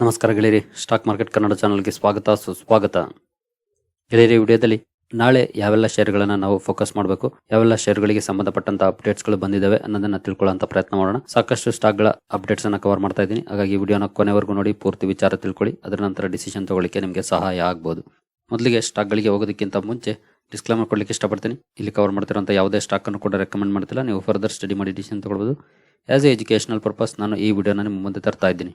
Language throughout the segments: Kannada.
ನಮಸ್ಕಾರ ಗೆಳೆಯರಿ, ಸ್ಟಾಕ್ ಮಾರ್ಕೆಟ್ ಕನ್ನಡ ಚಾನಲ್ಗೆ ಸ್ವಾಗತ, ಸುಸ್ವಾಗತ. ಗೆಳೆಯರಿ ವಿಡಿಯೋದಲ್ಲಿ ನಾಳೆ ಯಾವೆಲ್ಲ ಶೇರ್ಗಳನ್ನು ನಾವು ಫೋಕಸ್ ಮಾಡಬೇಕು, ಯಾವೆಲ್ಲ ಶೇರ್ಗಳಿಗೆ ಸಂಬಂಧಪಟ್ಟಂತ ಅಪ್ಡೇಟ್ಸ್ಗಳು ಬಂದಿದ್ದಾವೆ ಅನ್ನೋದನ್ನ ತಿಳ್ಕೊಳ್ಳೋಂತ ಪ್ರಯತ್ನ ಮಾಡೋಣ. ಸಾಕಷ್ಟು ಸ್ಟಾಕ್ಗಳ ಅಪ್ಡೇಟ್ಸ್ ಅನ್ನ ಕವರ್ ಮಾಡ್ತಾ ಇದ್ದೀನಿ. ಹಾಗಾಗಿ ವಿಡಿಯೋನ ಕೊನೆವರೆಗೂ ನೋಡಿ, ಪೂರ್ತಿ ವಿಚಾರ ತಿಳ್ಕೊಳ್ಳಿ. ಅದರ ನಂತರ ಡಿಸಿಷನ್ ತಗೊಳ್ಳಿಕ್ಕೆ ನಿಮಗೆ ಸಹಾಯ ಆಗ್ಬೋದು. ಮೊದಲಿಗೆ ಸ್ಟಾಕ್ಗಳಿಗೆ ಹೋಗೋದಕ್ಕಿಂತ ಮುಂಚೆ ಡಿಸ್ಕ್ಲೇಮರ್ ಕೊಡಲಿಕ್ಕೆ ಇಷ್ಟಪಡ್ತೀನಿ. ಇಲ್ಲಿ ಕವರ್ ಮಾಡ್ತಿರೋಂಥ ಯಾವುದೇ ಸ್ಟಾಕ್ ಅನ್ನು ಕೂಡ ರೆಕಮೆಂಡ್ ಮಾಡ್ತಿಲ್ಲ. ನೀವು ಫರ್ದರ್ ಸ್ಟಡಿ ಮಾಡಿ ಡಿಸಿಷನ್ ತಗೊಳ್ಬೋದು. ಆಸ್ ಎ ಎಜುಕೇಷನಲ್ ಪರ್ಪಸ್ ನಾನು ಈ ವಿಡಿಯೋನ ನಿಮ್ಮ ಮುಂದೆ ತರ್ತಾ ಇದ್ದೀನಿ.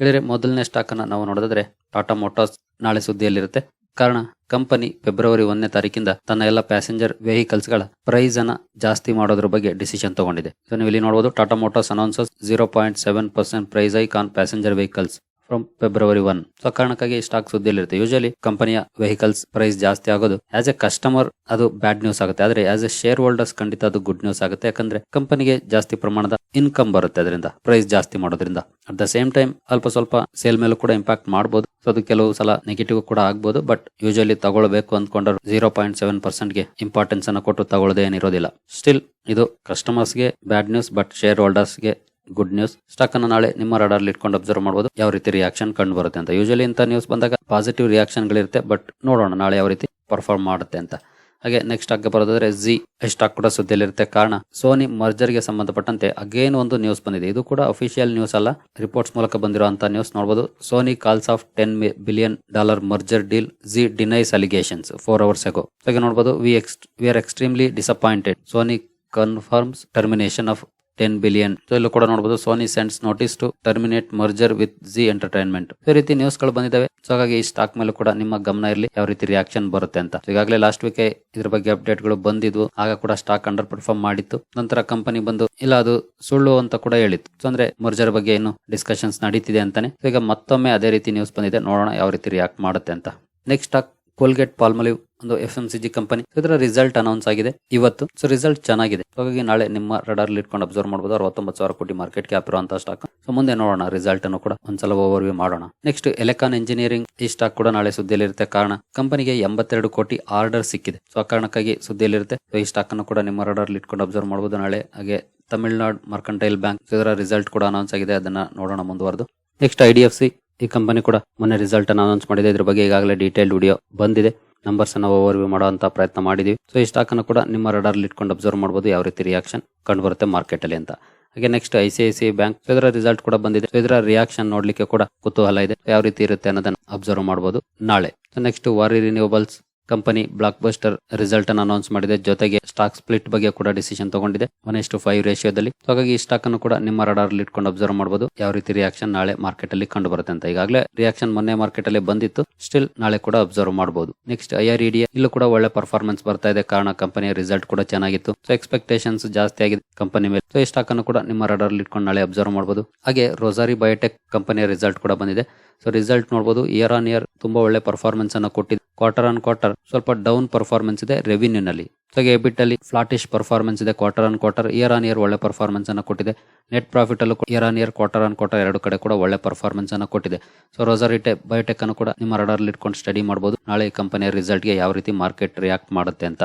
ಹೇಳಿದ್ರೆ ಮೊದಲನೇ ಸ್ಟಾಕ್ ಅನ್ನ ನಾವು ನೋಡಿದ್ರೆ ಟಾಟಾ ಮೋಟಾರ್ಸ್ ನಾಳೆ ಸುದ್ದಿಯಲ್ಲಿರುತ್ತೆ. ಕಾರಣ ಕಂಪನಿ ಫೆಬ್ರವರಿ ಒಂದನೇ ತಾರೀಕಿಂದ ತನ್ನ ಎಲ್ಲ ಪ್ಯಾಸೆಂಜರ್ ವೆಹಿಕಲ್ಸ್ಗಳ ಪ್ರೈಸ್ ಅನ್ನ ಜಾಸ್ತಿ ಮಾಡೋದ್ರ ಬಗ್ಗೆ ಡಿಸಿಷನ್ ತಗೊಂಡಿದೆ. ಸೊ ನೀವು ಇಲ್ಲಿ ನೋಡಬಹುದು Tata Motors announces zero point seven percent price hike on passenger vehicles from February one so ಕಾರಣಕ್ಕಾಗಿ ಸ್ಟಾಕ್ ಸುದ್ದಿಯಲ್ಲಿರುತ್ತೆ. ಯೂಶಲಿ ಕಂಪನಿಯ ವೆಹಿಕಲ್ಸ್ ಪ್ರೈಸ್ ಜಾಸ್ತಿ ಆಗೋದು ಆಸ್ ಎ ಕಸ್ಟಮರ್ ಅದು ಬ್ಯಾಡ್ ನ್ಯೂಸ್ ಆಗುತ್ತೆ. ಆದ್ರೆ ಆಸ್ ಎ ಶೇರ್ ಹೋಲ್ಡರ್ಸ್ ಖಂಡಿತ ಅದು ಗುಡ್ ನ್ಯೂಸ್ ಆಗುತ್ತೆ. ಯಾಕಂದ್ರೆ ಕಂಪನಿಗೆ ಜಾಸ್ತಿ ಪ್ರಮಾಣದ ಇನ್ಕಮ್ ಬರುತ್ತೆ ಅದರಿಂದ ಪ್ರೈಸ್ ಜಾಸ್ತಿ ಮಾಡೋದ್ರಿಂದ. ಅಟ್ ದ ಸೇಮ್ ಟೈಮ್ ಅಲ್ಪ ಸ್ವಲ್ಪ ಸೇಲ್ ಮೇಲೂ ಕೂಡ ಇಂಪ್ಯಾಕ್ಟ್ ಮಾಡಬಹುದು ಸೊ ಅದು ಕೆಲವು ಸಲ ನೆಗೆಟಿವ್ ಕೂಡ ಆಗ್ಬಹುದು ಬಟ್ ಯೂಶಲಿ ತಗೊಳ್ಬೇಕು ಅಂದ್ಕೊಂಡ್ರೆ ಜೀರೋ ಪಾಯಿಂಟ್ ಸೆವೆನ್ ಪರ್ಸೆಂಟ್ಗೆ ಇಂಪಾರ್ಟೆನ್ಸ್ ಅನ್ನ ಕೊಟ್ಟು ತಗೊಳ್ಳೋದೇ ಏನಿರೋದಿಲ್ಲ. ಸ್ಟಿಲ್ ಇದು ಕಸ್ಟಮರ್ಸ್ಗೆ ಬ್ಯಾಡ್ ನ್ಯೂಸ್ ಬಟ್ ಶೇರ್ ಹೋಲ್ಡರ್ಸ್ಗೆ ಗುಡ್ ನ್ಯೂಸ್. ಸ್ಟಾಕ್ ಅನ್ನು ನಾಳೆ ನಿಮ್ಮ ರಡಾರ್ಲಿ ಇಟ್ಕೊಂಡು ಅಬ್ಸರ್ವ್ ಮಾಡಬಹುದು ಯಾವ ರೀತಿ ರಿಯಾಕ್ಷನ್ ಕಂಡು ಬರುತ್ತೆ ಅಂತ. ಯೂಶಲಿ ಇಂಥ ನ್ಯೂಸ್ ಬಂದಾಗ ಪಾಸಿಟಿವ್ ರಿಯಾಕ್ಷನ್ ಗಳಿರುತ್ತೆ ಬಟ್ ನೋಡೋಣ ನಾಳೆ ಯಾವ ರೀತಿ ಪರ್ಫಾರ್ಮ್ ಮಾಡುತ್ತೆ ಅಂತ. ಹಾಗೆ ನೆಕ್ಸ್ಟ್ ಆಗ ಬರೋದಾದ್ರೆ ಜಿ ಸ್ಟಾಕ್ ಕೂಡ ಸುದ್ದಿಯಲ್ಲಿರುತ್ತೆ. ಕಾರಣ ಸೋನಿ ಮರ್ಜರ್ಗೆ ಸಂಬಂಧಪಟ್ಟಂತೆ ಅಗೇನ್ ಒಂದು ನ್ಯೂಸ್ ಬಂದಿದೆ. ಇದು ಕೂಡ ಅಫಿಷಿಯಲ್ ನ್ಯೂಸ್ ಅಲ್ಲ. ರಿಪೋರ್ಟ್ಸ್ ಮೂಲಕ ಬಂದಿರುವಂತಹ ನ್ಯೂಸ್ ನೋಡಬಹುದು Sony calls off ten billion dollar merger deal Zee denies allegations four hours ಹಾಗೆ ನೋಡಬಹುದು V X V R extremely disappointed Sony confirms termination of ten billion ಇಲ್ಲೂ ಕೂಡ ನೋಡಬಹುದು Sony sends notice to terminate merger with Zee entertainment ಈ ರೀತಿ ನ್ಯೂಸ್ಗಳು ಬಂದಿದ್ದಾವೆ. ಸೊ ಹಾಗಾಗಿ ಈ ಸ್ಟಾಕ್ ಮೇಲೂ ಕೂಡ ನಿಮ್ಮ ಗಮನ ಇರಲಿ. ಯಾವ ರೀತಿ ರಿಯಾಕ್ಷನ್ ಬರುತ್ತೆ ಅಂತ. ಈಗಾಗಲೇ ಲಾಸ್ಟ್ ವೀಕ್ ಇದ್ರ ಬಗ್ಗೆ ಅಪ್ಡೇಟ್ಗಳು ಬಂದಿದ್ವು. ಆಗ ಕೂಡ ಸ್ಟಾಕ್ ಅಂಡರ್ ಪರ್ಫಾರ್ಮ್ ಮಾಡಿತ್ತು. ನಂತರ ಕಂಪನಿ ಬಂದು, ಇಲ್ಲ, ಅದು ಸುಳ್ಳು ಅಂತ ಕೂಡ ಹೇಳಿತ್ತು. ಸೊ ಅಂದ್ರೆ ಮರ್ಜರ್ ಬಗ್ಗೆ ಏನು ಡಿಸ್ಕಷನ್ಸ್ ನಡೀತಿದೆ ಅಂತಾನೆ. ಈಗ ಮತ್ತೊಮ್ಮೆ ಅದೇ ರೀತಿ ನ್ಯೂಸ್ ಬಂದಿದೆ. ನೋಡೋಣ ಯಾವ ರೀತಿ ರಿಯಾಕ್ಟ್ ಮಾಡುತ್ತೆ ಅಂತ. ನೆಕ್ಸ್ಟ್ ಸ್ಟಾಕ್ ಕೋಲ್ಗೇಟ್ ಪಾಲ್ಮಲಿವ್ ಒಂದು F M C G company ಇದರ ರಿಸಲ್ಟ್ ಅನೌನ್ಸ್ ಆಗಿದೆ. ಇವತ್ತು ಸೊ ರಿಸಲ್ಟ್ ಚೆನ್ನಾಗಿದೆ. ಹಾಗಾಗಿ ನಾಳೆ ನಿಮ್ಮ ರಡಾರ್ ಇಟ್ಕೊಂಡು ಅಬ್ಸರ್ವ್ ಮಾಡಬಹುದು ಅರವತ್ತೊಂಬತ್ತು ಸಾವಿರ ಕೋಟಿ ಮಾರ್ಕೆಟ್ ಕ್ಯಾಪ್ ಇರುವಂತಹ ಸ್ಟಾಕ್ ಸೊ ಮುಂದೆ ನೋಡೋಣ ರಿಸಲ್ಟ್ ಅನ್ನು ಕೂಡ. ಒಂದ್ಸಲ ಓವರ್ವ್ಯೂ ಮಾಡೋಣ. ನೆಕ್ಸ್ಟ್ ಎಲೆಕಾನ್ ಇಂಜಿನಿಯರಿಂಗ್ ಈ ಸ್ಟಾಕ್ ಕೂಡ ನಾಳೆ ಸುದ್ದಿಯಲ್ಲಿರುತ್ತೆ. ಕಾರಣ ಕಂಪನಿಗೆ ಎಂಬತ್ತೆರಡು ಕೋಟಿ ಆರ್ಡರ್ ಸಿಕ್ಕಿದೆ. ಸೊ ಆ ಕಾರಣಕ್ಕಾಗಿ ಸುದ್ದಿಯಲ್ಲಿರುತ್ತೆ. ಈ ಸ್ಟಾಕ್ ಅನ್ನು ಕೂಡ ನಿಮ್ಮ ರಡಾರ್ ಇಟ್ಕೊಂಡು ಅಬ್ಸರ್ವ್ ಮಾಡಬಹುದು ನಾಳೆ. ಹಾಗೆ ತಮಿಳುನಾಡು ಮರ್ಕಂಟೈಲ್ ಬ್ಯಾಂಕ್ ಇದರ ರಿಸಲ್ಟ್ ಕೂಡ ಅನೌನ್ಸ್ ಆಗಿದೆ. ಅದನ್ನ ನೋಡೋಣ ಮುಂದುವರೆದು. Next I D F C ಈ ಕಂಪನಿ ಕೂಡ ಮೊನ್ನೆ ರಿಸಲ್ಟ್ ಅನ್ನು ಅನೌನ್ಸ್ ಮಾಡಿದೆ. ಇದ್ರ ಬಗ್ಗೆ ಈಗಾಗಲೇ ಡೀಟೇಲ್ ವಿಡಿಯೋ ಬಂದಿದೆ. ನಂಬರ್ಸ್ ಅನ್ನ ಓವರ್ವ್ಯೂ ಮಾಡುವಂತ ಪ್ರಯತ್ನ ಮಾಡಿದೀವಿ. ಸೊ ಈ ಸ್ಟಾಕ್ ಅನ್ನು ಕೂಡ ನಿಮ್ಮ ರಡಾರ್ ಇಟ್ಕೊಂಡು ಅಬ್ಸರ್ವ್ ಮಾಡಬಹುದು ಯಾವ ರೀತಿ ರಿಯಾಕ್ಷನ್ ಕಂಡು ಬರುತ್ತೆ ಮಾರ್ಕೆಟ್ ಅಲ್ಲಿ ಅಂತ. ಹಾಗೆ next I C I C bank ಇದರ ರಿಸಲ್ಟ್ ಕೂಡ ಬಂದಿದೆ. ಇದರ ರಿಯಾಕ್ಷನ್ ನೋಡ್ಲಿಕ್ಕೆ ಕೂಡ ಕುತೂಹಲ ಇದೆ. ಯಾವ ರೀತಿ ಇರುತ್ತೆ ಅನ್ನೋದನ್ನ ಅಬ್ಸರ್ವ್ ಮಾಡಬಹುದು ನಾಳೆ. Next Waaree renewables company blockbuster result ಅನ್ನು ಅನೌನ್ಸ್ ಮಾಡಿದೆ. ಜೊತೆಗೆ ಸ್ಟಾಕ್ ಸ್ಪ್ಲಿಟ್ ಬಗ್ಗೆ ಕೂಡ ಡಿಸಿಷನ್ ತಗೊಂಡಿದೆ. ಒನ್ ಇಷ್ಟು ಫೈವ್ ರೇಷಿಯೋದಲ್ಲಿ ಹಾಗಾಗಿ ಈ ಸ್ಟಾಕ್ ಅನ್ನು ಕೂಡ ನಿಮ್ಮ ರಡಾರ್ ಇಟ್ಕೊಂಡು ಅಬ್ಸರ್ವ್ ಮಾಡಬಹುದು ಯಾವ ರೀತಿ ರಿಯಾಕ್ಷನ್ ನಾಳೆ ಮಾರ್ಕೆಟ್ ಅಲ್ಲಿ ಕಂಡು ಬರುತ್ತೆ ಅಂತ. ಈಗಾಗಲೇ ರಿಯಾಕ್ಷನ್ ಮೊನ್ನೆ ಮಾರ್ಕೆಟ್ ಅಲ್ಲಿ ಬಂದಿತ್ತು. ಸ್ಟಿಲ್ ನಾಳೆ ಕೂಡ ಅಬ್ಸರ್ವ್ ಮಾಡಬಹುದು ನೆಕ್ಸ್ಟ್ ಐ ಆರ್ ಇಡಿಯ ಇಲ್ಲೂ ಕೂಡ ಒಳ್ಳೆ ಪರ್ಫಾರ್ಮೆನ್ಸ್ ಬರ್ತಾ ಇದೆ. ಕಾರಣ ಕಂಪನಿಯ ರಿಸಲ್ಟ್ ಕೂಡ ಚೆನ್ನಾಗಿತ್ತು. ಸೊ ಎಕ್ಸ್ಪೆಕ್ಟೇಷನ್ಸ್ ಜಾಸ್ತಿ ಆಗಿದೆ ಕಂಪನಿ ಮೇಲೆ. ಸೊ ಈ ಸ್ಟಾಕ್ ಅನ್ನು ಕೂಡ ನಿಮ್ಮ ರಡಾರ್ ಇಟ್ಕೊಂಡು ನಾಳೆ ಅಬ್ಸರ್ವ್ ಮಾಡಬಹುದು ಹಾಗೆ ರೋಸಾರಿ ಬಯೋಟೆಕ್ ಕಂಪನಿಯ ರಿಸಲ್ಟ್ ಕೂಡ ಬಂದಿದೆ. ಸೊ ರಿಸಲ್ಟ್ ನೋಡಬಹುದು ಇಯರ್ ಆನ್ ಇಯರ್ ತುಂಬಾ ಒಳ್ಳೆ ಪರ್ಫಾರ್ಮೆನ್ಸ್ ಅನ್ನು ಕೊಟ್ಟಿದೆ. ಕ್ವಾರ್ಟರ್ ಆನ್ ಕ್ವಾರ್ಟರ್ ಸ್ವಲ್ಪ ಡೌನ್ ಪರ್ಫಾರ್ಮೆನ್ಸ್ ಇದೆ ರೆವಿನ್ಯೂ ನಲ್ಲಿ. ಸೊ ಎಬಿಟ್ ಅಲ್ಲಿ ಫ್ಲಾಟಿಶ್ ಪರ್ಫಾರ್ಮೆನ್ಸ್ ಇದೆ quarter on quarter year on year ಒಳ್ಳೆ ಪರ್ಫಾರ್ಮೆನ್ಸ್ ಅನ್ನು ಕೊಟ್ಟಿದೆ. ನೆಟ್ ಪ್ರಾಫಿಟ್ ಅಲ್ಲೂ year on year quarter on quarter ಎರಡು ಕಡೆ ಕೂಡ ಒಳ್ಳೆ ಪರ್ಫಾರ್ಮೆನ್ಸ್ ಅನ್ನು ಕೊಟ್ಟಿದೆ. ಸೊ ರೊಸರಿಟೆ ಬಯೋಟೆಕ್ ಅನ್ನು ಕೂಡ ನಿಮ್ಮ ರಡಾರ್ ಇಟ್ಕೊಂಡು ಸ್ಟಡಿ ಮಾಡಬಹುದು ನಾಳೆ ಈ ಕಂಪನಿಯ ರಿಸಲ್ಟ್ಗೆ ಯಾವ ರೀತಿ ಮಾರ್ಕೆಟ್ ರಿಯಾಕ್ಟ್ ಮಾಡುತ್ತೆ ಅಂತ.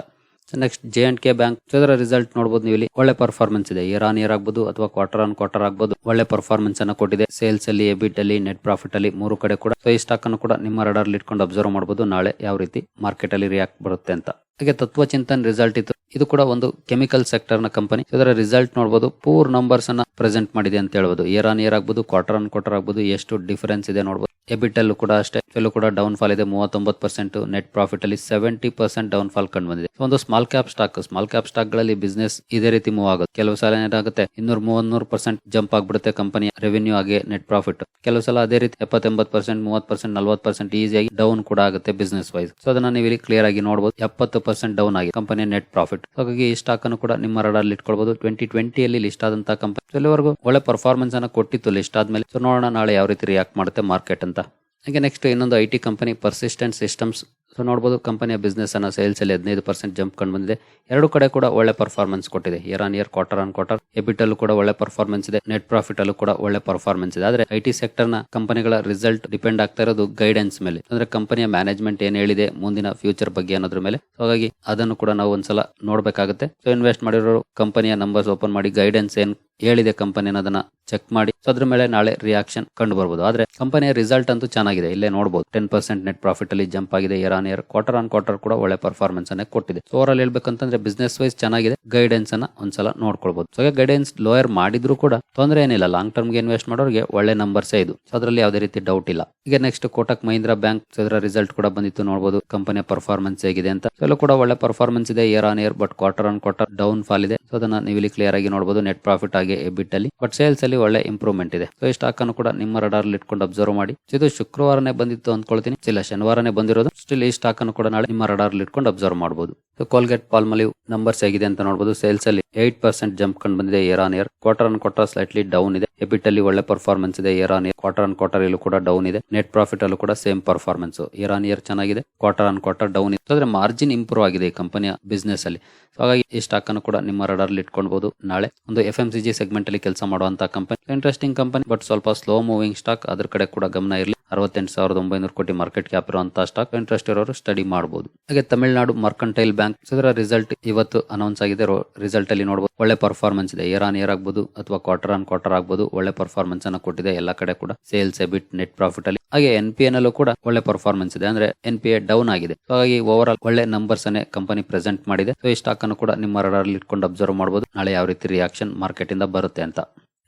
Next J and K bank ಇದರ ರಿಸಲ್ಟ್ ನೋಡಬಹುದು ನೀವು ಇಲ್ಲಿ ಒಳ್ಳೆ ಪರ್ಫಾರ್ಮೆನ್ಸ್ ಇದೆ. ಇಯರ್ ಆನ್ ಇಯರ್ ಆಗಬಹುದು ಅಥವಾ ಕ್ವಾರ್ಟರ್ ಆನ್ ಕ್ವಾರ್ಟರ್ ಆಗಬಹುದು ಒಳ್ಳೆ ಪರ್ಫಾರ್ಮೆನ್ಸ್ ಅನ್ನು ಕೊಟ್ಟಿದೆ. ಸೇಲ್ಸ್ ಅಲ್ಲಿ ಎಬಿಟ್ ಅಲ್ಲಿ ನೆಟ್ ಪ್ರಾಫಿಟ್ ಅಲ್ಲಿ ಮೂರು ಕಡೆ ಕೂಡ. ಸೊ ಈ ಸ್ಟಾಕ್ ಅನ್ನು ಕೂಡ ನಿಮ್ಮ ರಡಾರ್ ಇಟ್ಕೊಂಡು ಅಬ್ಸರ್ವ್ ಮಾಡಬಹುದು ನಾಳೆ ಯಾವ ರೀತಿ ಮಾರ್ಕೆಟ್ ಅಲ್ಲಿ ರಿಯಾಕ್ಟ್ ಬರುತ್ತೆ ಅಂತ. ಹಾಗೆ ತತ್ವ ಚಿಂತನ್ ರಿಸಲ್ಟ್ ಇತ್ತು. ಇದು ಕೂಡ ಒಂದು ಕೆಮಿಕಲ್ ಸೆಕ್ಟರ್ನ ಕಂಪನಿ ಇದರ ರಿಸಲ್ಟ್ ನೋಡಬಹುದು ಪೂರ್ ನಂಬರ್ಸ್ ಅನ್ನ ಪ್ರೆಸೆಂಟ್ ಮಾಡಿದೆ ಅಂತ ಹೇಳ್ಬೋದು. ಇಯರ್ ಆನ್ ಇಯರ್ ಆಗ್ಬೋದು ಕ್ವಾರ್ಟರ್ ಆನ್ ಕ್ವಾರ್ಟರ್ ಆಗ್ಬೋದು, ಎಷ್ಟು ಡಿಫರೆನ್ಸ್ ಇದೆ ನೋಡಬಹುದು ಎಬಿಟಲ್ ಕೂಡ ಅಷ್ಟೇ ಎಲ್ಲೂ ಕೂಡ ಡೌನ್ ಫಾಲ್ ಇದೆ, ಮೂವತ್ತೊಂಬತ್ತು ಪರ್ಸೆಂಟ್ ನೆಟ್ ಪ್ರಾಫಿಟ್ ಅಲ್ಲಿ ಸೆವೆಂಟಿ ಪರ್ಸೆಂಟ್ ಡೌನ್ ಫಾಲ್ ಕಂಡು ಬಂದಿದೆ ಒಂದು small cap stock small cap ಸ್ಟಾಕ್ಗಳಲ್ಲಿ business ಇದೇ ರೀತಿ ಮೂವ್ ಆಗುತ್ತೆ. ಕೆಲವು ಸಲ ಏನಾಗುತ್ತೆ, ಇನ್ನೂರ ಮೂವತ್ತೂರು ಪರ್ಸೆಂಟ್ ಜಂಪ್ ಆಗ್ಬಿಡುತ್ತೆ ಕಂಪನಿ ರೆವೆನ್ಯೂ ಆಗಿ ನೆಟ್ ಪ್ರಾಫಿಟ್ ಕೆಲವು ಸಲ ಅದೇ ರೀತಿ ಎಪ್ಪತ್ತೆಂಬತ್ತು ಪರ್ಸೆಂಟ್ ಮೂವತ್ತು ಪರ್ಸೆಂಟ್ ನಲ್ವತ್ತು ಪರ್ಸೆಂಟ್ ಈಸಿಯಾಗಿ ಡೌನ್ ಕೂಡ ಆಗುತ್ತೆ ಬಿಸ್ನೆಸ್ ವೈಸ್ ಸೊ ಅದನ್ನ ನೀವು ಇಲ್ಲಿ ಕ್ಲಿಯರ್ ಆಗಿ ನೋಡಬಹುದು ಎಪ್ಪತ್ತು ಪರ್ಸೆಂಟ್ ಡೌನ್ ಆಗಿದೆ ಕಂಪನಿಯ ನೆಟ್ ಪ್ರಾಫಿಟ್ ಹಾಗಾಗಿ ಈ ಸ್ಟಾಕ್ ಅನ್ನು ಕೂಡ ನಿಮ್ಮ ರಡಾರ್ ಇಟ್ಕೊಳ್ಬಹುದು ಟ್ವೆಂಟಿ ಟ್ವೆಂಟಿಯಲ್ಲಿ ಲಿಸ್ಟ್ ಆದಂತಹ ಕಂಪನಿ ಇಲ್ಲಿವರೆಗೂ ಒಳ್ಳೆ ಪರ್ಫಾರ್ಮೆನ್ಸ್ ಅನ್ನು ಕೊಟ್ಟಿತ್ತು ಲಿಸ್ಟ್ ಆದ್ಮೇಲೆ. ಸೊ ನೋಡೋಣ ನಾಳೆ ಯಾವ ರೀತಿ ರಿಯಾಕ್ಟ್ ಮಾಡುತ್ತೆ ಮಾರ್ಕೆಟ್ ಅಂತ. ಹಾಗೆ ನೆಕ್ಸ್ಟ್ ಇನ್ನೊಂದು I T company persistent systems so ನೋಡಬಹುದು ಕಂಪನಿಯ ಬಿಸ್ನೆಸ್ ಅನ್ನ ಸೇಲ್ಸ್ ಅಲ್ಲಿ ಹದಿನೈದು ಪರ್ಸೆಂಟ್ ಜಂಪ್ ಕಂಡು ಬಂದಿದೆ. ಎರಡು ಕಡೆ ಕೂಡ ಒಳ್ಳೆ ಪರ್ಫಾರ್ಮೆನ್ಸ್ ಕೊಟ್ಟಿದೆ. Year on year quarter on quarter EBIT ಅಲ್ಲೂ ಕೂಡ ಒಳ್ಳೆ ಪರ್ಫಾರ್ಮೆನ್ಸ್ ಇದೆ. ನೆಟ್ ಪ್ರಾಫಿಟ್ ಅಲ್ಲೂ ಕೂಡ ಒಳ್ಳೆ ಪರ್ಫಾರ್ಮೆನ್ಸ್ ಇದೆ. ಆದ್ರೆ ಐಟಿ ಸೆಕ್ಟರ್ನ ಕಂಪನಿಗಳ ರಿಸಲ್ಟ್ ಡಿಪೆಂಡ್ ಆಗ್ತಾ ಇರೋದು ಗೈಡೆನ್ಸ್ ಮೇಲೆ. ಅಂದ್ರೆ ಕಂಪನಿಯ ಮ್ಯಾನೇಜ್ಮೆಂಟ್ ಏನ್ ಹೇಳಿದೆ, ಮುಂದಿನ ಫ್ಯೂಚರ್ ಬಗ್ಗೆ ಅನ್ನೋದ್ರ ಮೇಲೆ. ಹಾಗಾಗಿ ಅದನ್ನು ಕೂಡ ನಾವು ಒಂದ್ಸಲ ನೋಡ್ಬೇಕಾಗುತ್ತೆ. ಸೊ ಇನ್ವೆಸ್ಟ್ ಮಾಡಿರೋ ಕಂಪನಿಯ ನಂಬರ್ಸ್ ಓಪನ್ ಮಾಡಿ ಗೈಡೆನ್ಸ್ ಏನ್ ಹೇಳಿದೆ ಕಂಪನಿ ಅನ್ನೋದನ್ನ ಚೆಕ್ ಮಾಡಿ. ಸೊ ಅದ್ರ ಮೇಲೆ ನಾಳೆ ರಿಯಾಕ್ಷನ್ ಕಂಡು ಬರ್ಬೋದು. ಆದ್ರೆ ಕಂಪನಿಯ ರಿಸಲ್ಟ್ ಅಂತೂ ಚೆನ್ನಾಗಿದೆ. ಇಲ್ಲೇ ನೋಡಬಹುದು ಟೆನ್ ಪರ್ಸೆಂಟ್ ನೆಟ್ ಪ್ರಾಫಿಟ್ ಅಲ್ಲಿ ಜಂಪ್ ಆಗಿದೆ year on year quarter on quarter ಕೂಡ ಒಳ್ಳೆ ಪರ್ಫಾರ್ಮೆನ್ಸ್ ಅನ್ನೇ ಕೊಟ್ಟಿದೆ. ಸೊ ಓವರ್ ಹೇಳ್ಬೇಕಂತಂದ್ರೆ ಬಿಸ್ನೆಸ್ ವೈಸ್ ಚೆನ್ನಾಗಿದೆ. ಗೈಡೆನ್ಸ್ ಅನ್ನ ಒಂದ್ಸಲ ನೋಡ್ಕೊಳ್ಬಹುದು ಸೊ ಗೈಡೆನ್ಸ್ ಲೋಯರ್ ಮಾಡಿದ್ರು ಕೂಡ ತೊಂದರೆ ಏನಿಲ್ಲ. ಲಾಂಗ್ ಟರ್ಮ್ಗೆ ಇನ್ವೆಸ್ಟ್ ಮಾಡೋರಿಗೆ ಒಳ್ಳೆ ನಂಬರ್ಸ್ ಇದು. ಸೊ ಅದರಲ್ಲಿ ಯಾವುದೇ ರೀತಿ ಡೌಟ್ ಇಲ್ಲ. ಈಗ ನೆಕ್ಸ್ಟ್ ಕೋಟಕ್ ಮಹೀಂದ್ರ ಬ್ಯಾಂಕ್ ಇದರ ರಿಸಲ್ಟ್ ಕೂಡ ಬಂದಿತ್ತು ನೋಡಬಹುದು ಕಂಪನಿಯ ಪರ್ಫಾರ್ಮೆನ್ಸ್ ಹೇಗಿದೆ ಅಂತ. ಎಲ್ಲೂ ಕೂಡ ಒಳ್ಳೆ ಪರ್ಫಾರ್ಮೆನ್ಸ್ ಇದೆ year on year but quarter on quarter down fall ಇದೆ. ಸೊ ಅದನ್ನ ನೀವು ಇಲ್ಲಿ ಕ್ಲಿಯರ್ ಆಗಿ ನೋಡಬಹುದು ನೆಟ್ ಪ್ರಾಫಿಟ್ ಆಗಿ ಎಬಿಟ್ ಅಲ್ಲಿ. ಬಟ್ ಸೇಲ್ಸ್ ಅಲ್ಲಿ ಒಳ್ಳೆ ಇಂಪ್ರೂವ್ಮೆಂಟ್ ಇದೆ. ಸೊ ಈ ಸ್ಟಾಕ್ ಅನ್ನು ಕೂಡ ನಿಮ್ಮ ರಡಾರ್ ಇಟ್ಕೊಂಡು ಅಬ್ಸರ್ವ್ ಮಾಡಿ. ಇದು ಶುಕ್ರವಾರನೇ ಬಂದಿತ್ತು ಅಂದ್ಕೊಳ್ತೀನಿ. ಇಲ್ಲ ಶನಿವಾರನೇ ಬಂದಿರೋದು. ಸ್ಟಿಲ್ ಸ್ಟಾಕ್ ಅನ್ನು ಕೂಡ ನಾಳೆ ನಿಮ್ಮ ರಡಾರ್ ಇಟ್ಕೊಂಡು ಅಬ್ಸರ್ವ್ ಮಾಡಬಹುದು ಸೊ ಕೋಲ್ಗೇಟ್ ಪಾಲ್ಮಲಿವ್ ನಂಬರ್ಸ್ ಹೇಗಿದೆ ಅಂತ ನೋಡಬಹುದು ಸೇಲ್ಸ್ ಅಲ್ಲಿ ಏಟ್ ಪರ್ಸೆಂಟ್ ಜಂಪ್ ಕಂಡು ಬಂದಿದೆ year on year quarter on quarter slightly down ಇದೆ. ಎಬಿಟ್ ಅಲ್ಲಿ ಒಳ್ಳೆ ಪರ್ಫಾರ್ಮೆನ್ಸ್ ಇದೆ year on year quarter on quarter ಇಲ್ಲೂ ಕೂಡ ಡೌನ್ ಇದೆ. ನೆಟ್ ಪ್ರಾಫಿಟ್ ಅಲ್ಲೂ ಕೂಡ same performance year on year ಚೆನ್ನಾಗಿದೆ. ಕ್ವಾರ್ಟರ್ ಆನ್ ಕ್ವಾರ್ಟರ್ ಡೌನ್ ಇದೆ. ಆದ್ರೆ ಮಾರ್ಜಿನ್ ಇಂಪ್ರೂವ್ ಆಗಿದೆ ಈ ಕಂಪನಿಯ ಬಿಸ್ನೆಸ್ ಅಲ್ಲಿ. ಹಾಗಾಗಿ ಈ ಸ್ಟಾಕ್ ಅನ್ನು ಕೂಡ ನಿಮ್ಮ ರಡಾರ್ ಇಟ್ಕೊಳ್ಬಹುದು ನಾಳೆ. ಒಂದು F M C G segment ಅಲ್ಲಿ ಕೆಲಸ ಮಾಡುವಂತಹ ಕಂಪನಿ ಇಂಟ್ರೆಸ್ಟಿಂಗ್ ಕಂಪನಿ ಬಟ್ ಸ್ವಲ್ಪ ಸ್ಲೋ ಮೂವಿಂಗ್ ಸ್ಟಾಕ್ ಅದ್ರ ಕಡೆ ಕೂಡ ಗಮನ ಇರಲಿ. ಅರವತ್ತೆಂಟು ಸಾವಿರದ ಒಂಬೈನೂರು ಕೋಟಿ ಮಾರ್ಕೆಟ್ ಕ್ಯಾಪ್ ಇರುವಂತಹ ಸ್ಟಾಕ್ ಇಂಟ್ರೆಸ್ಟ್ ಇರೋರು ಸ್ಟಡಿ ಮಾಡಬಹುದು ಹಾಗೆ ತಮಿಳುನಾಡು ಮರ್ಕಂಟೈಲ್ ಬ್ಯಾಂಕ್ ಇದರ ರಿಸಲ್ಟ್ ಇವತ್ತು ಅನೌನ್ಸ್ ಆಗಿದೆ. ರಿಸಲ್ಟ್ ಅಲ್ಲಿ ನೋಡಬಹುದು ಒಳ್ಳೆ ಪರ್ಫಾರ್ಮೆನ್ಸ್ ಇದೆ. ಇಯರ್ ಆನ್ ಇಯರ್ ಆಗಬಹುದು ಅಥವಾ ಕ್ವಾರ್ಟರ್ ಆನ್ ಕ್ವಾರ್ಟರ್ ಆಗಬಹುದು ಒಳ್ಳೆ ಪರ್ಫಾರ್ಮೆನ್ಸ್ ಅನ್ನು ಕೊಟ್ಟಿದೆ ಎಲ್ಲ ಕಡೆ ಕೂಡ. ಸೇಲ್ಸ್ ಎಬಿಟ್ ನೆಟ್ ಪ್ರಾಫಿಟ್ ಅಲ್ಲಿ. ಹಾಗೆ ಎನ್ ಪಿ ಎನ್ ಅಲ್ಲೂ ಕೂಡ ಒಳ್ಳೆ ಪರ್ಫಾರ್ಮೆನ್ಸ್ ಇದೆ. ಅಂದ್ರೆ ಎನ್ ಪಿ ಎ ಡೌನ್ ಆಗಿದೆ. ಹಾಗಾಗಿ ಓವರ್ ಆಲ್ ಒಳ್ಳೆ ನಂಬರ್ಸ್ ಅನ್ನೇ ಕಂಪನಿ ಪ್ರೆಸೆಂಟ್ ಮಾಡಿದೆ. ಸೊ ಈ ಸ್ಟಾಕ್ ಅನ್ನು ಕೂಡ ನಿಮ್ಮ ರಡಾರ್ ಇಟ್ಕೊಂಡು ಅಬ್ಸರ್ವ್ ಮಾಡಬಹುದು ನಾಳೆ ಯಾವ ರೀತಿ ರಿಯಾಕ್ಷನ್ ಮಾರ್ಕೆಟ್ ಇಂದ ಬರುತ್ತೆ ಅಂತ.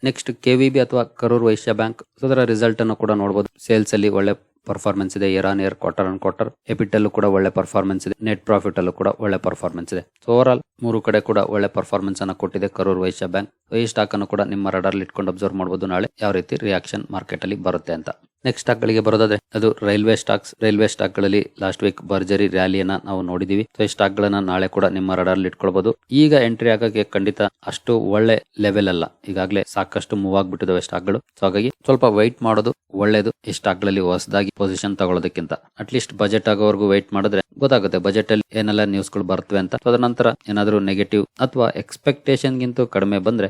ನೆಕ್ಸ್ಟ್ ಕೆ ವಿ ಬಿ ಅಥವಾ ಕರೂರ್ ವೈಶ್ಯ ಬ್ಯಾಂಕ್ ಅದರ ರಿಸಲ್ಟ್ ಅನ್ನು ಕೂಡ ನೋಡಬಹುದು ಸೇಲ್ಸ್ ಅಲ್ಲಿ ಒಳ್ಳೆ ಪರ್ಫಾರ್ಮೆನ್ಸ್ ಇದೆ year on year quarter on quarter EBIT ಅಲ್ಲೂ ಕೂಡ ಒಳ್ಳೆ ಪರ್ಫಾರ್ಮೆನ್ಸ್ ಇದೆ ನೆಟ್ ಪ್ರಾಫಿಟ್ ಅಲ್ಲೂ ಕೂಡ ಒಳ್ಳೆ ಪರ್ಫಾರ್ಮೆನ್ಸ್ ಇದೆ. ಸೊ ಓವರ್ ಆಲ್ ಮೂರು ಕಡೆ ಕೂಡ ಒಳ್ಳೆ ಪರ್ಫಾರ್ಮೆನ್ಸ್ ಅನ್ನು ಕೊಟ್ಟಿದೆ ಕರೂರ್ ವೈಶ್ಯ ಬ್ಯಾಂಕ್. ಈ ಸ್ಟಾಕ್ ಅನ್ನು ಕೂಡ ನಿಮ್ಮ ರಡಾರ್ ಇಟ್ಕೊಂಡು ಅಬ್ಸರ್ವ್ ಮಾಡಬಹುದು ನಾಳೆ ಯಾವ ರೀತಿ ರಿಯಾಕ್ಷನ್ ಮಾರ್ಕೆಟ್ ಅಲ್ಲಿ ಬರುತ್ತೆ ಅಂತ. ನೆಕ್ಸ್ಟ್ ಸ್ಟಾಕ್ ಗಳಿಗೆ ಬರೋದಾದ್ರೆ, ಅದು ರೈಲ್ವೆ ಸ್ಟಾಕ್ಸ್ ರೈಲ್ವೆ ಸ್ಟಾಕ್ಗಳಲ್ಲಿ ಲಾಸ್ಟ್ ವೀಕ್ ಭರ್ಜರಿ ರ್ಯಾಲಿಯನ್ನ ನಾವು ನೋಡಿದೀವಿ. ಸೊ ಈ ಸ್ಟಾಕ್ ಗಳನ್ನ ನಾಳೆ ಕೂಡ ನಿಮ್ಮ ರಡಾರ್ ಇಟ್ಕೊಳ್ಬಹುದು ಈಗ ಎಂಟ್ರಿ ಆಗಕ್ಕೆ ಖಂಡಿತ ಅಷ್ಟು ಒಳ್ಳೆ ಲೆವೆಲ್ ಅಲ್ಲ. ಈಗಾಗಲೇ ಸಾಕಷ್ಟು ಮೂವ್ ಆಗ್ಬಿಟ್ಟಿದಾವೆ ಸ್ಟಾಕ್ಗಳು. ಸೊ ಹಾಗಾಗಿ ಸ್ವಲ್ಪ ವೈಟ್ ಮಾಡೋದು ಒಳ್ಳೇದು. ಈ ಸ್ಟಾಕ್ಗಳಲ್ಲಿ ಹೊಸದಾಗಿ ಪೊಸಿಷನ್ ತಗೊಳ್ಳೋದಕ್ಕಿಂತ. ಅಟ್ಲೀಸ್ಟ್ ಬಜೆಟ್ ಆಗೋವರೆಗೂ ವೈಟ್ ಮಾಡಿದ್ರೆ ಗೊತ್ತಾಗುತ್ತೆ ಬಜೆಟ್ ಅಲ್ಲಿ ಏನೆಲ್ಲ ನ್ಯೂಸ್ಗಳು ಬರ್ತವೆ ಅಂತ. ಅದರ ನಂತರ ಏನಾದರೂ ನೆಗೆಟಿವ್ ಅಥವಾ ಎಕ್ಸ್ಪೆಕ್ಟೇಷನ್ ಗಿಂತ ಕಡಿಮೆ ಬಂದ್ರೆ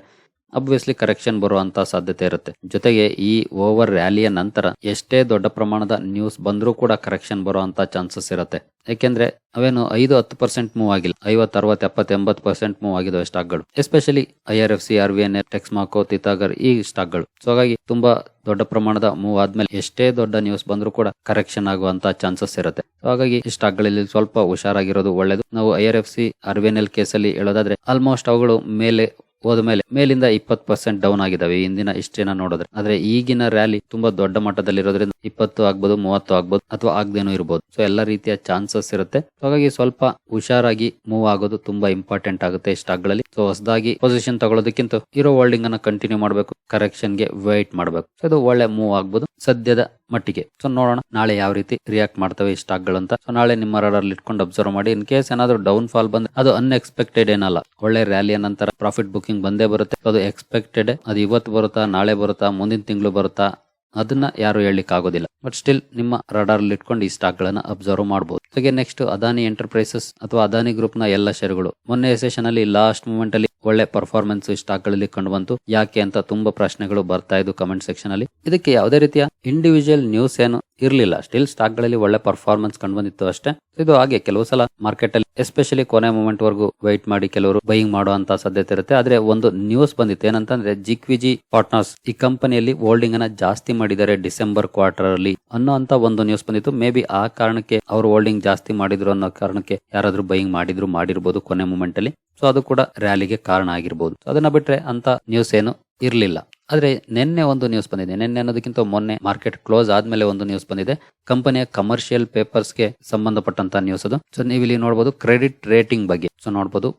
ಅಬ್ವಿಯಸ್ಲಿ ಕರೆಕ್ಷನ್ ಬರುವಂತ ಸಾಧ್ಯತೆ ಇರುತ್ತೆ. ಜೊತೆಗೆ ಈ ಓವರ್ ರ್ಯಾಲಿಯ ನಂತರ ಎಷ್ಟೇ ದೊಡ್ಡ ಪ್ರಮಾಣದ ನ್ಯೂಸ್ ಬಂದರೂ ಕೂಡ ಕರೆಕ್ಷನ್ ಬರುವಂತ ಚಾನ್ಸಸ್ ಇರುತ್ತೆ. ಯಾಕೆಂದ್ರೆ ಅವೇನು ಐದು ಹತ್ತು ಪರ್ಸೆಂಟ್ ಮೂವ್ ಆಗಿಲ್ಲ. ಐವತ್ತು, ಅರವತ್ತು, ಎಪ್ಪತ್ತು, ಎಂಬತ್ತು ಪರ್ಸೆಂಟ್ ಮೂವ್ ಆಗಿದಾವೆ ಸ್ಟಾಕ್ಗಳು. Especially I R F C R V N Texmaco Titagarh ಈ ಸ್ಟಾಕ್ಗಳು. ಸೊ ಹಾಗಾಗಿ ತುಂಬಾ ದೊಡ್ಡ ಪ್ರಮಾಣದ ಮೂವ್ ಆದ್ಮೇಲೆ ಎಷ್ಟೇ ದೊಡ್ಡ ನ್ಯೂಸ್ ಬಂದರೂ ಕೂಡ ಕರೆಕ್ಷನ್ ಆಗುವಂತ ಚಾನ್ಸಸ್ ಇರುತ್ತೆ. ಸೊ ಹಾಗಾಗಿ ಈ ಸ್ಟಾಕ್ಗಳಲ್ಲಿ ಸ್ವಲ್ಪ ಹುಷಾರಾಗಿರೋದು ಒಳ್ಳೇದು. ನಾವು I R F C R V N L ಕೇಸಲ್ಲಿ ಹೇಳೋದಾದ್ರೆ ಆಲ್ಮೋಸ್ಟ್ ಅವುಗಳು ಮೇಲೆ ಹೋದ ಮೇಲೆ ಮೇಲಿಂದ ಇಪ್ಪತ್ತು ಪರ್ಸೆಂಟ್ ಡೌನ್ ಆಗಿದಾವೆ ಇಂದಿನ ಇಷ್ಟೇನ ನೋಡಿದ್ರೆ. ಆದ್ರೆ ಈಗಿನ ರ್ಯಾಲಿ ತುಂಬಾ ದೊಡ್ಡ ಮಟ್ಟದಲ್ಲಿರೋದ್ರಿಂದ ಇಪ್ಪತ್ತು ಆಗ್ಬೋದು, ಮೂವತ್ತು ಆಗ್ಬೋದು ಅಥವಾ ಆಗದೇನೂ ಇರಬಹುದು ಸೊ ಎಲ್ಲ ರೀತಿಯ ಚಾನ್ಸಸ್ ಇರುತ್ತೆ. ಹಾಗಾಗಿ ಸ್ವಲ್ಪ ಹುಷಾರಾಗಿ ಮೂವ್ ಆಗೋದು ತುಂಬಾ ಇಂಪಾರ್ಟೆಂಟ್ ಆಗುತ್ತೆ ಸ್ಟಾಕ್ಗಳಲ್ಲಿ. ಸೊ ಹೊಸದಾಗಿ ಪೊಸಿಷನ್ ತಗೊಳ್ಳೋದಕ್ಕಿಂತ ಇರೋ ಹೋಲ್ಡಿಂಗ್ ಅನ್ನ ಕಂಟಿನ್ಯೂ ಮಾಡಬೇಕು. ಕರೆಕ್ಷನ್ಗೆ ವೇಟ್ ಮಾಡಬೇಕು. ಸೊ ಇದು ಒಳ್ಳೆ ಮೂವ್ ಆಗ್ಬೋದು ಸದ್ಯದ ಮಟ್ಟಿಗೆ. ಸೊ ನೋಡೋಣ ನಾಳೆ ಯಾವ ರೀತಿ ರಿಯಾಕ್ಟ್ ಮಾಡ್ತವೆ ಈ ಸ್ಟಾಕ್ಗಳು ಅಂತ ಸೊ ನಾಳೆ ನಿಮ್ಮ ರಡಾರ್ ಇಟ್ಕೊಂಡು ಅಬ್ಸರ್ವ್ ಮಾಡಿ. ಇನ್ ಕೇಸ್ ಏನಾದ್ರು ಡೌನ್ ಫಾಲ್ ಬಂದ್ರೆ ಅದು ಅನ್ಎಕ್ಸ್ಪೆಕ್ಟೆಡ್ ಏನಲ್ಲ. ಒಳ್ಳೆ ರ್ಯಾಲಿಯ ನಂತರ ಪ್ರಾಫಿಟ್ ಬುಕಿಂಗ್ ಬಂದೇ ಬರುತ್ತೆ. ಅದು ಎಕ್ಸ್ಪೆಕ್ಟೆಡ್ ಅದು ಇವತ್ತು ಬರುತ್ತಾ, ನಾಳೆ ಬರುತ್ತಾ, ಮುಂದಿನ ತಿಂಗಳು ಬರುತ್ತಾ, ಅದನ್ನ ಯಾರು ಹೇಳಲಿಕ್ಕೆ ಆಗೋದಿಲ್ಲ ಬಟ್ ಸ್ಟಿಲ್ ನಿಮ್ಮ ರಡಾರ್ ಇಟ್ಕೊಂಡು ಈ ಸ್ಟಾಕ್ ಗಳನ್ನ ಅಬ್ಸರ್ವ್ ಮಾಡಬಹುದು ಹಾಗೆ ನೆಕ್ಸ್ಟ್ ಅದಾನಿ ಎಂಟರ್ಪ್ರೈಸಸ್ ಅಥವಾ ಅದಾನಿ ಗ್ರೂಪ್ನ ಎಲ್ಲ ಶೇರ್ಗಳು ಮೊನ್ನೆ ಸೆಷನ್ ಅಲ್ಲಿ ಲಾಸ್ಟ್ ಮೂಮೆಂಟ್ ಅಲ್ಲಿ ಒಳ್ಳೆ ಪರ್ಫಾರ್ಮೆನ್ಸ್ ಸ್ಟಾಕ್ಗಳಲ್ಲಿ ಕಂಡು ಬಂತು ಯಾಕೆ ಅಂತ ತುಂಬಾ ಪ್ರಶ್ನೆಗಳು ಬರ್ತಾ ಇದ್ದು ಕಮೆಂಟ್ ಸೆಕ್ಷನ್ ಅಲ್ಲಿ. ಇದಕ್ಕೆ ಯಾವುದೇ ರೀತಿಯ ಇಂಡಿವಿಜುವಲ್ ನ್ಯೂಸ್ ಏನು ಇರಲಿಲ್ಲ. ಸ್ಟಿಲ್ ಸ್ಟಾಕ್ಗಳಲ್ಲಿ ಒಳ್ಳೆ ಪರ್ಫಾರ್ಮೆನ್ಸ್ ಕಂಡು ಬಂದಿತ್ತು ಅಷ್ಟೇ. ಇದು ಹಾಗೆ ಕೆಲವು ಸಲ ಮಾರ್ಕೆಟ್ ಅಲ್ಲಿ ಎಸ್ಪೆಷಲಿ ಕೊನೆ ಮೂಮೆಂಟ್ ವರೆಗೂ ವೈಟ್ ಮಾಡಿ ಕೆಲವರು ಬೈಯಿಂಗ್ ಮಾಡುವಂತ ಸಾಧ್ಯತೆ ಇರುತ್ತೆ. ಆದ್ರೆ ಒಂದು ನ್ಯೂಸ್ ಬಂದಿತ್ತು. ಏನಂತಂದ್ರೆ ಜಿಕ್ವಿಜಿ ಪಾರ್ಟ್ನರ್ಸ್ ಈ ಕಂಪನಿಯಲ್ಲಿ ಹೋಲ್ಡಿಂಗ್ ಅನ್ನ ಜಾಸ್ತಿ ಮಾಡಿದ್ದಾರೆ ಡಿಸೆಂಬರ್ ಕ್ವಾರ್ಟರ್ ಅಲ್ಲಿ. ಅನ್ನೋ ಅಂತ ಒಂದು ನ್ಯೂಸ್ ಬಂದಿತ್ತು. ಮೇ ಬಿ ಆ ಕಾರಣಕ್ಕೆ ಅವರು ಹೋಲ್ಡಿಂಗ್ ಜಾಸ್ತಿ ಮಾಡಿದ್ರು ಅನ್ನೋ ಕಾರಣಕ್ಕೆ ಯಾರಾದ್ರೂ ಬೈಯಿಂಗ್ ಮಾಡಿದ್ರು, ಮಾಡಿರ್ಬೋದು ಕೊನೆ ಮೂಮೆಂಟ್ ಅಲ್ಲಿ. ಸೊ ಅದು ಕೂಡ ರ್ಯಾಲಿಗೆ ಕಾರಣ ಆಗಿರ್ಬೋದು. ಅದನ್ನ ಬಿಟ್ರೆ ಅಂತ ನ್ಯೂಸ್ ಏನು ಇರಲಿಲ್ಲ. ಆದ್ರೆ ನಿನ್ನೆ ಒಂದು ನ್ಯೂಸ್ ಬಂದಿದೆ. ನಿನ್ನೆ ಅನ್ನೋದಕ್ಕಿಂತ ಮೊನ್ನೆ ಮಾರ್ಕೆಟ್ ಕ್ಲೋಸ್ ಆದ್ಮೇಲೆ ಒಂದು ನ್ಯೂಸ್ ಬಂದಿದೆ. ಕಂಪನಿಯ ಕಮರ್ಷಿಯಲ್ ಪೇಪರ್ಸ್ಗೆ ಸಂಬಂಧಪಟ್ಟಂತ ನ್ಯೂಸ್ ಅದು. ಸೊ ನೀವು ಇಲ್ಲಿ ನೋಡಬಹುದು ಕ್ರೆಡಿಟ್ ರೇಟಿಂಗ್ ಬಗ್ಗೆ. ಸೊ ನೋಡಬಹುದು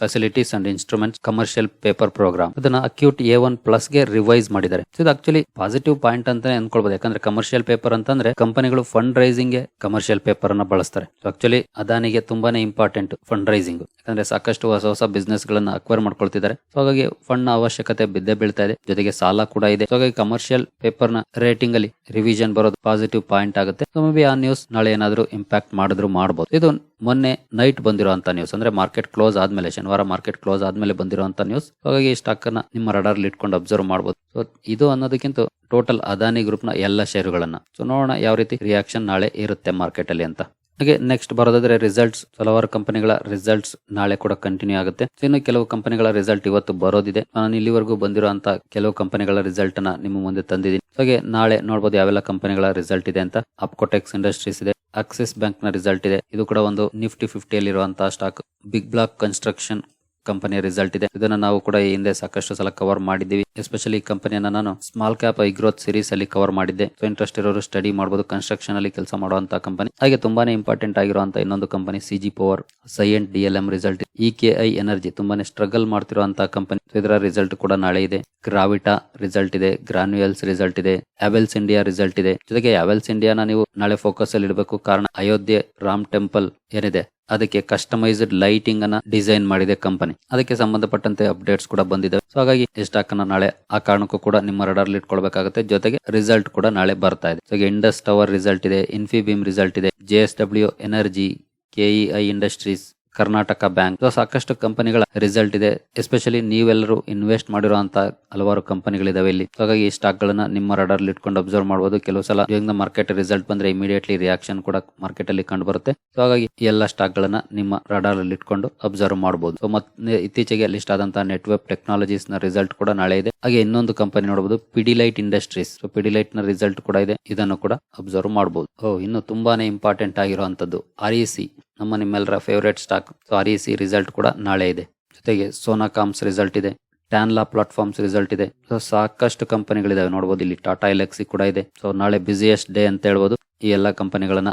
facilities and instruments commercial paper program ಇದನ್ನ ಅಕ್ಯೂಟ್ ಎ ಒನ್ ಪ್ಲಸ್ಗೆ ರಿವೈಸ್ ಮಾಡಿದ್ದಾರೆ. ಇದು ಆಕ್ಚುಲಿ ಪಾಸಿಟಿವ್ ಪಾಯಿಂಟ್ ಅಂತಾನೆ ಅನ್ಕೊಳ್ಬಹುದು ಯಾಕಂದ್ರೆ ಕಮರ್ಷಿಯಲ್ ಪೇಪರ್ ಅಂತಂದ್ರೆ ಕಂಪನಿಗಳು ಫಂಡ್ ರೈಸಿಂಗ್ಗೆ ಕಮರ್ಷಿಯಲ್ ಪೇಪರ್ ಅನ್ನ ಬಳಸ್ತಾರೆ. ಆಕ್ಚುಲಿ ಅದಾನಿಗೆ ತುಂಬಾನೇ ಇಂಪಾರ್ಟೆಂಟ್ ಫಂಡ್ ರೈಸಿಂಗ್ ಯಾಕಂದ್ರೆ ಸಾಕಷ್ಟು ಹೊಸ ಹೊಸ ಬಿಸ್ನೆಸ್ ಗಳನ್ನ ಅಕ್ವೈರ್ ಮಾಡ್ಕೊಳ್ತಿದ್ದಾರೆ. ಸೊ ಹಾಗಾಗಿ ಫಂಡ್ನ ಅವಶ್ಯಕತೆ ಬಿದ್ದೇ ಬೀಳ್ತಾ ಇದೆ. ಜೊತೆಗೆ ಸಾಲ ಕೂಡ ಇದೆ. ಸೊ ಹಾಗಾಗಿ ಕಮರ್ಷಿಯಲ್ ಪೇಪರ್ನ ರೇಟಿಂಗ್ ಅಲ್ಲಿ ರಿವಿಷನ್ ಬರೋದು ಪಾಸಿಟಿವ್ ಪಾಯಿಂಟ್ ಆಗುತ್ತೆ. ಸೊ ಮೇ ಬಿ ಆ ನ್ಯೂಸ್ ನಾಳೆ ಏನಾದ್ರು ಇಂಪ್ಯಾಕ್ಟ್ ಮಾಡಿದ್ರು ಮಾಡಬಹುದು ಇದು ಮೊನ್ನೆ ನೈಟ್ ಬಂದಿರುವಂತ ನ್ಯೂಸ್ ಅಂದ್ರೆ ಮಾರ್ಕೆಟ್ ಕ್ಲೋಸ್ ಆದ್ಮೇಲೆ, ಶನಿವಾರ ಮಾರ್ಕೆಟ್ ಕ್ಲೋಸ್ ಆದ್ಮೇಲೆ ಬಂದಿರುವಂತ ನ್ಯೂಸ್ ಹಾಗಾಗಿ ಈ ಸ್ಟಾಕ್ ಅನ್ನ ನಿಮ್ಮ ರಡಾರ್ ಇಟ್ಕೊಂಡು ಅಬ್ಸರ್ವ್ ಮಾಡಬಹುದು ಸೊ ಇದು ಅನ್ನೋದಕ್ಕಿಂತ ಟೋಟಲ್ ಅದಾನಿ ಗ್ರೂಪ್ನ ಎಲ್ಲ ಷೇರುಗಳನ್ನ ಸೊ ನೋಡೋಣ ಯಾವ ರೀತಿ ರಿಯಾಕ್ಷನ್ ನಾಳೆ ಇರುತ್ತೆ ಮಾರ್ಕೆಟ್ ಅಲ್ಲಿ ಅಂತ. ಹಾಗೆ ನೆಕ್ಸ್ಟ್ ಬರೋದಾದ್ರೆ ರಿಸಲ್ಟ್ಸ್ ಹಲವಾರು ಕಂಪನಿಗಳ ರಿಸಲ್ಟ್ಸ್ ನಾಳೆ ಕೂಡ ಕಂಟಿನ್ಯೂ ಆಗುತ್ತೆ. ಇನ್ನು ಕೆಲವು ಕಂಪನಿಗಳ ರಿಸಲ್ಟ್ ಇವತ್ತು ಬರೋದಿದೆ. ನಾನು ಇಲ್ಲಿವರೆಗೂ ಬಂದಿರುವಂತ ಕೆಲವು ಕಂಪನಿಗಳ ರಿಸಲ್ಟ್ ಅನ್ನ ನಿಮ್ಮ ಮುಂದೆ ತಂದಿದ್ದೀನಿ. ಹಾಗೆ ನಾಳೆ ನೋಡಬಹುದು ಯಾವೆಲ್ಲ ಕಂಪನಿಗಳ ರಿಸಲ್ಟ್ ಇದೆ ಅಂತ. ಅಪ್ಕೋಟೆಕ್ಸ್ ಇಂಡಸ್ಟ್ರೀಸ್ ಇದೆ. ಆಕ್ಸಿಸ್ ಬ್ಯಾಂಕ್ನ ರಿಸಲ್ಟ್ ಇದೆ. ಇದು ಕೂಡ ಒಂದು ನಿಫ್ಟಿ ಫಿಫ್ಟಿಯಲ್ಲಿ ಇರುವಂತಹ ಸ್ಟಾಕ್ ಬಿಗ್ ಬ್ಲಾಕ್ ಕನ್ಸ್ಟ್ರಕ್ಷನ್ ಕಂಪನಿಯ ರಿಸಲ್ಟ್ ಇದೆ. ಇದನ್ನ ನಾವು ಕೂಡ ಈ ಹಿಂದೆ ಸಾಕಷ್ಟು ಸಲ ಕವರ್ ಮಾಡಿದ್ದೀವಿ. ಎಸ್ಪೆಷಲಿ ಈ ಕಂಪನಿಯನ್ನ ನಾನು small cap high growth series ಅಲ್ಲಿ ಕವರ್ ಮಾಡಿದ್ದೆ. ಸೊ ಇಂಟ್ರೆಸ್ಟ್ ಇರೋರು ಸ್ಟಡಿ ಮಾಡಬಹುದು ಕನ್ಸ್ಟ್ರಕ್ಷನ್ ಅಲ್ಲಿ ಕೆಲಸ ಮಾಡುವಂತಹ ಕಂಪನಿ ಹಾಗೆ ತುಂಬಾನೇ ಇಂಪಾರ್ಟೆಂಟ್ ಆಗಿರುವಂತಹ ಇನ್ನೊಂದು company C G power Cyient D L M result E K I energy ತುಂಬಾನೇ ಸ್ಟ್ರಗಲ್ ಮಾಡ್ತಿರುವಂತಹ ಕಂಪನಿ ಇದರ ರಿಸಲ್ಟ್ ಕೂಡ ನಾಳೆ ಇದೆ. ಗ್ರಾವಿಟಾ ರಿಸಲ್ಟ್ ಇದೆ ಗ್ರಾನ್ಯುಯಲ್ಸ್ ರಿಸಲ್ಟ್ ಇದೆ ಅವೆಲ್ಸ್ ಇಂಡಿಯಾ ರಿಸಲ್ಟ್ ಇದೆ. ಜೊತೆಗೆ ಅವೆಲ್ಸ್ ಇಂಡಿಯಾನ ನೀವು ನಾಳೆ ಫೋಕಸ್ ಅಲ್ಲಿ ಇಡಬೇಕು. ಕಾರಣ ಅಯೋಧ್ಯೆ ರಾಮ್ ಟೆಂಪಲ್ ಏನಿದೆ? ಅದಕ್ಕೆ ಕಸ್ಟಮೈಸ್ಡ್ ಲೈಟಿಂಗ್ ಅನ್ನ ಡಿಸೈನ್ ಮಾಡಿದೆ ಕಂಪನಿ ಅದಕ್ಕೆ ಸಂಬಂಧಪಟ್ಟಂತೆ ಅಪ್ಡೇಟ್ಸ್ ಕೂಡ ಬಂದಿದೆ ಸೊ ಹಾಗಾಗಿ ಸ್ಟಾಕ್ ಅನ್ನ ನಾಳೆ ಆ ಕಾರಣಕ್ಕೂ ಕೂಡ ನಿಮ್ಮ ರಡಾರ್ ಇಟ್ಕೊಳ್ಬೇಕಾಗುತ್ತೆ. ಜೊತೆಗೆ ರಿಸಲ್ಟ್ ಕೂಡ ನಾಳೆ ಬರ್ತಾ ಇದೆ. ಇಂಡಸ್ ಟವರ್ ರಿಸಲ್ಟ್ ಇದೆ ಇನ್ಫಿಬಿಮ್ ರಿಸಲ್ಟ್ ಇದೆ J S W energy KEI industries Karnataka bank. ಸಾಕಷ್ಟು ಕಂಪನಿಗಳ ರಿಸಲ್ಟ್ ಇದೆ. ಎಸ್ಪೆಷಲಿ ನೀವೆಲ್ಲರೂ ಇನ್ವೆಸ್ಟ್ ಮಾಡಿರುವಂತ ಹಲವಾರು ಕಂಪನಿಗಳಿದಾವೆ ಇಲ್ಲಿ. ಹಾಗಾಗಿ ಈ ಸ್ಟಾಕ್ ಗಳನ್ನ ನಿಮ್ಮ ರಡಾರ್ ಇಟ್ಕೊಂಡು ಅಬ್ಸರ್ವ್ ಮಾಡಬಹುದು ಕೆಲವು ಸಲ ದ ಮಾರ್ಕೆಟ್ ರಿಸಲ್ಟ್ ಬಂದ್ರೆ ಇಮಿಡಿಯೇಟ್ಲಿ ರಿಯಾಕ್ಷನ್ ಕೂಡ ಮಾರ್ಕೆಟ್ ಅಲ್ಲಿ ಕಂಡು ಬರುತ್ತೆ. ಸೊ ಹಾಗಾಗಿ ಎಲ್ಲ ಸ್ಟಾಕ್ ಗಳನ್ನ ನಿಮ್ಮ ರಡಾರ್ ಅಲ್ಲಿ ಇಟ್ಕೊಂಡು ಅಬ್ಸರ್ವ್ ಮಾಡಬಹುದು ಮತ್ತೆ ಇತ್ತೀಚೆಗೆ ಲಿಸ್ಟ್ ಆದಂತಹ ನೆಟ್ವರ್ಕ್ ಟೆಕ್ನಾಲಜೀಸ್ನ ರಿಸಲ್ಟ್ ಕೂಡ ನಾಳೆ ಇದೆ. ಹಾಗೆ ಇನ್ನೊಂದು ಕಂಪನಿ ನೋಡಬಹುದು ಪಿಡಿಲೈಟ್ ಇಂಡಸ್ಟ್ರೀಸ್ ಸೊ ಪಿಡಿಲೈಟ್ನ ರಿಸಲ್ಟ್ ಕೂಡ ಇದೆ. ಇದನ್ನು ಕೂಡ ಅಬ್ಸರ್ವ್ ಮಾಡಬಹುದು ಓ ಇನ್ನು ತುಂಬಾನೇ ಇಂಪಾರ್ಟೆಂಟ್ ಆಗಿರುವಂತದ್ದು ಆರ್ ಇ ಸಿ ನಮ್ಮ ನಿಮ್ಮೆಲ್ಲರ favourite stock so R E C result ಕೂಡ ನಾಳೆ ಇದೆ. ಜೊತೆಗೆ ಸೋನಾಕಾಮ್ಸ್ ರಿಸಲ್ಟ್ ಇದೆ. ಟ್ಯಾನ್ಲಾ ಪ್ಲಾಟ್ಫಾರ್ಮ್ಸ್ ರಿಸಲ್ಟ್ ಇದೆ. ಸೊ ಸಾಕಷ್ಟು ಕಂಪನಿಗಳಿದಾವೆ. ನೋಡಬಹುದು ಇಲ್ಲಿ ಟಾಟಾ ಎಲೆಕ್ಸಿ ಕೂಡ ಇದೆ. ಸೊ ನಾಳೆ ಬಿಸಿಯೆಸ್ಟ್ ಡೇ ಅಂತ ಹೇಳ್ಬೋದು. ಈ ಎಲ್ಲ ಕಂಪನಿಗಳನ್ನ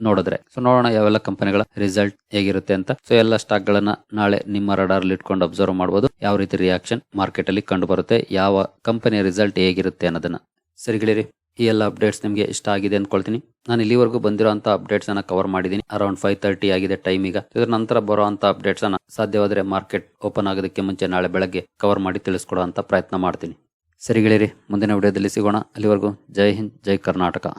ನೋಡಿದ್ರೆ. ಸೊ ನೋಡೋಣ ಯಾವೆಲ್ಲ ಕಂಪನಿಗಳ ರಿಸಲ್ಟ್ ಹೇಗಿರುತ್ತೆ ಅಂತ. ಸೊ ಎಲ್ಲ ಸ್ಟಾಕ್ ಗಳನ್ನ ನಾಳೆ ನಿಮ್ಮ ರಡಾರ್ ಇಟ್ಕೊಂಡು ಅಬ್ಸರ್ವ್ ಮಾಡಬಹುದು ಯಾವ ರೀತಿ ರಿಯಾಕ್ಷನ್ ಮಾರ್ಕೆಟ್ ಅಲ್ಲಿ ಕಂಡು ಬರುತ್ತೆ. ಯಾವ ಕಂಪನಿಯ ರಿಸಲ್ಟ್ ಹೇಗಿರುತ್ತೆ ಅನ್ನೋದನ್ನ. ಸರಿ ಗೆಳೆಯರಿ ಈ ಎಲ್ಲ ಅಪ್ಡೇಟ್ಸ್ ನಿಮಗೆ ಇಷ್ಟ ಆಗಿದೆ ಅಂದ್ಕೊಳ್ತೀನಿ ನಾನು ಇಲ್ಲಿವರೆಗೂ ಬಂದಿರುವಂತ ಅಪ್ಡೇಟ್ಸ್ ಅನ್ನ ಕವರ್ ಮಾಡಿದ್ದೀನಿ ಅರೌಂಡ್ ಫೈವ್ ತರ್ಟಿ ಆಗಿದೆ ಟೈಮ್ ಈಗ. ಇದರ ನಂತರ ಬರುವಂತ ಅಪ್ಡೇಟ್ಸ್ ಅನ್ನ ಸಾಧ್ಯವಾದರೆ ಮಾರ್ಕೆಟ್ ಓಪನ್ ಆಗೋದಕ್ಕೆ ಮುಂಚೆ ನಾಳೆ ಬೆಳಗ್ಗೆ ಕವರ್ ಮಾಡಿ ತಿಳಿಸ್ಕೊಡುವಂತ ಪ್ರಯತ್ನ ಮಾಡ್ತೀನಿ. ಸರಿ ಗೆಳೆಯರಿ, ಮುಂದಿನ ವಿಡಿಯೋದಲ್ಲಿ ಸಿಗೋಣ. ಅಲ್ಲಿವರೆಗೂ ಜೈ ಹಿಂದ್, ಜೈ ಕರ್ನಾಟಕ.